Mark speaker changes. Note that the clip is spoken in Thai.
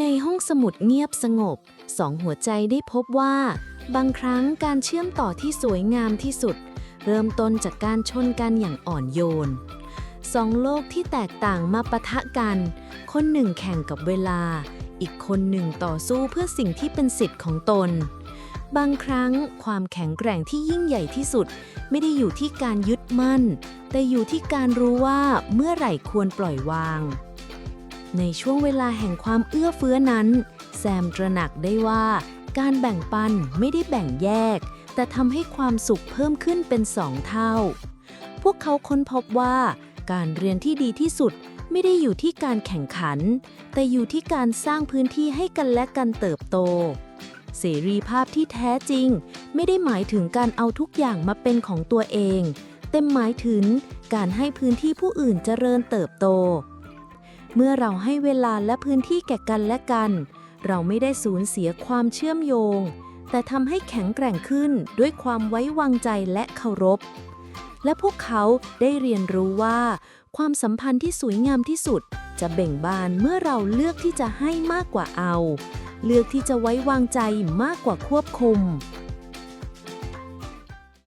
Speaker 1: ในห้องสมุดเงียบสงบ สองหัวใจได้พบว่า บางครั้งการเชื่อมต่อที่สวยงามที่สุด เริ่มต้นจากการชนกันอย่างอ่อนโยนสองโลกที่แตกต่างมาปะทะกัน คนหนึ่งแข่งกับเวลา อีกคนหนึ่งต่อสู้เพื่อสิ่งที่เป็นสิทธิ์ของตน บางครั้งความแข็งแกร่งที่ยิ่งใหญ่ที่สุด ไม่ได้อยู่ที่การยึดมั่น แต่อยู่ที่การรู้ว่าเมื่อไหร่ควรปล่อยวาง ในช่วงเวลาแห่งความเอื้อเฟื้อนั้น แซมตระหนักได้ว่าการแบ่งปันไม่ได้แบ่งแยก แต่ทำให้ความสุขเพิ่มขึ้นเป็นสองเท่า พวกเขาค้นพบว่า การเรียนที่ดีที่สุดไม่ได้อยู่ที่การแข่งขัน แต่อยู่ที่การสร้างพื้นที่ให้กันและกันเติบโต เสรีภาพที่แท้จริง ไม่ได้หมายถึงการเอาทุกอย่างมาเป็นของตัวเองแต่หมายถึงการให้พื้นที่ผู้อื่นเจริญเติบโต เมื่อเราให้เวลาและพื้นที่แก่กันและกัน เราไม่ได้สูญเสียความเชื่อมโยง แต่ทำให้แข็งแกร่งขึ้นด้วยความไว้วางใจและเคารพ และพวกเขาได้เรียนรู้ว่า ความสัมพันธ์ที่สวยงามที่สุด จะเบ่งบานเมื่อเราเลือกที่จะให้มากกว่าเอา เลือกที่จะไว้วางใจมากกว่าควบคุม